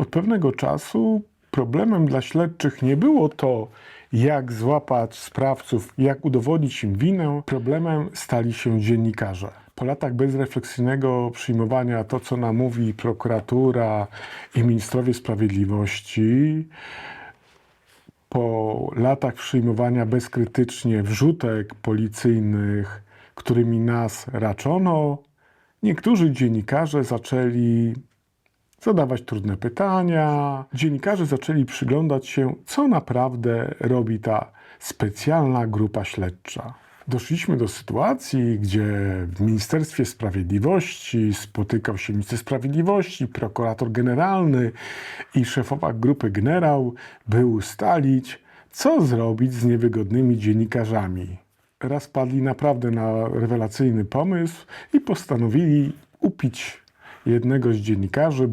Od pewnego czasu problemem dla śledczych nie było to, jak złapać sprawców, jak udowodnić im winę. Problemem stali się dziennikarze. Po latach bezrefleksyjnego przyjmowania to, co nam mówi prokuratura i ministrowie sprawiedliwości, po latach przyjmowania bezkrytycznie wrzutek policyjnych, którymi nas raczono, niektórzy dziennikarze zaczęli zadawać trudne pytania. Dziennikarze zaczęli przyglądać się, co naprawdę robi ta specjalna grupa śledcza. Doszliśmy do sytuacji, gdzie w Ministerstwie Sprawiedliwości spotykał się minister sprawiedliwości, prokurator generalny i szefowa grupy generał, by ustalić, co zrobić z niewygodnymi dziennikarzami. Raz padli naprawdę na rewelacyjny pomysł i postanowili upić jednego z dziennikarzy,